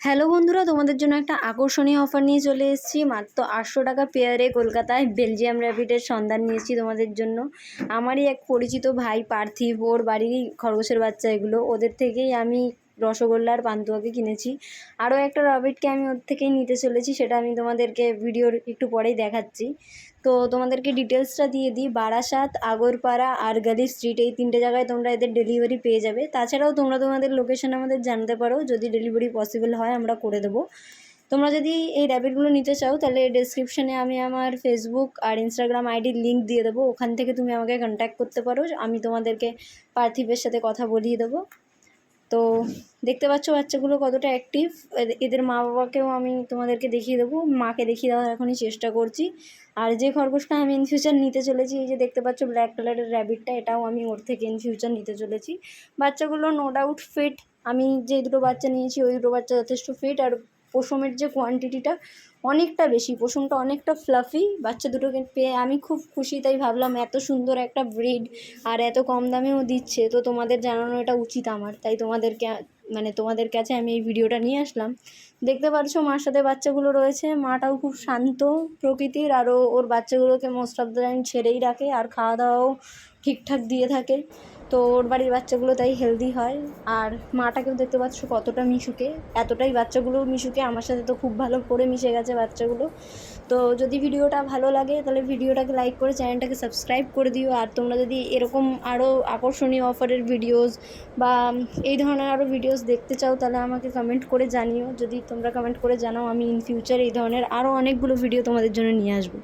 Hello বন্ধুরা, তোমাদের জন্য একটা আকর্ষণীয় অফার নিয়ে চলে এসেছি। মাত্র আটশো টাকা পেয়ারে কলকাতায় বেলজিয়াম র্যাপিডের সন্ধান নিয়েছি তোমাদের জন্য। আমারই এক পরিচিত ভাই, পার্থিব, ওর বাড়িরই খরগোশের বাচ্চা এগুলো। ওদের থেকেই আমি রসগোল্লার পান্তুয়াকে কিনেছি। আরও একটা রবিটকে আমি ওর থেকেই নিতে চলেছি, সেটা আমি তোমাদেরকে ভিডিওর একটু পরেই দেখাচ্ছি। তো তোমাদেরকে ডিটেলসটা দিয়ে দিই, বারাসাত, আগরপাড়া আর গালি স্ট্রিট, এই তিনটে জায়গায় তোমরা এদের ডেলিভারি পেয়ে যাবে। তাছাড়াও তোমরা তোমাদের লোকেশন আমাদের জানতে পারো, যদি ডেলিভারি পসিবল হয় আমরা করে দেবো। তোমরা যদি এই র্যাবিটগুলো নিতে চাও, তাহলে ডেসক্রিপশানে আমি আমার ফেসবুক আর ইনস্টাগ্রাম আইডির লিঙ্ক দিয়ে দেবো। ওখান থেকে তুমি আমাকে কন্ট্যাক্ট করতে পারো, আমি তোমাদেরকে পার্থিবের সাথে কথা বলিয়ে দেবো। তো দেখতে পাচ্ছ বাচ্চাগুলো কতটা অ্যাক্টিভ এদের মা বাবাকেও আমি তোমাদেরকে দেখিয়ে দেবো। মাকে দেখিয়ে দেওয়ার এখনই চেষ্টা করছি। আর যে খরগোশটা আমি ইন ফিউচার নিতে চলেছি, এই যে দেখতে পাচ্ছ ব্ল্যাক কালারের র্যাবিটটা এটাও আমি ওর থেকে ইন ফিউচার নিতে চলেছি। বাচ্চাগুলো নো ডাউট ফিট আমি যে দুটো বাচ্চা নিয়েছি, ওই দুটো বাচ্চা যথেষ্ট ফিট আর পশমের যে কোয়ান্টিটিটা অনেকটা বেশি, পশমটা অনেকটা ফ্লাফি বাচ্চা দুটোকে পেয়ে আমি খুব খুশি, তাই ভাবলাম এত সুন্দর একটা ব্রিড আর এত কম দামেও দিচ্ছে, তো তোমাদের জানানো এটা উচিত আমার, তাই তোমাদেরকে মানে তোমাদের কাছে আমি এই ভিডিওটা নিয়ে আসলাম। দেখতে পারছ মার সাথে বাচ্চাগুলো রয়েছে। মাটাও খুব শান্ত প্রকৃতির আরও ওর বাচ্চাগুলোকে মোস্ট অফ দ্য টাইম ছেড়েই রাখে আর খাওয়া দাওয়াও ঠিকঠাক দিয়ে থাকে। তো ওর বাড়ির বাচ্চাগুলো তাই হেলদি হয়। আর মাটাকেও দেখতে পাচ্ছ কতটা মিশুকে। এতটাই বাচ্চাগুলো মিশুকে। আমার সাথে তো খুব ভালো করে মিশে গেছে বাচ্চাগুলো। তো যদি ভিডিওটা ভালো লাগে, তাহলে ভিডিওটাকে লাইক করে চ্যানেলটাকে সাবস্ক্রাইব করে দিও। আর তোমরা যদি এরকম আরও আকর্ষণীয় অফারের ভিডিওস বা এই ধরনের আরও ভিডিওস দেখতে চাও, তাহলে আমাকে কমেন্ট করে জানিও। যদি তোমরা কমেন্ট করে জানাও, আমি ইন ফিউচার এই ধরনের আরও অনেকগুলো ভিডিও তোমাদের জন্য নিয়ে আসব।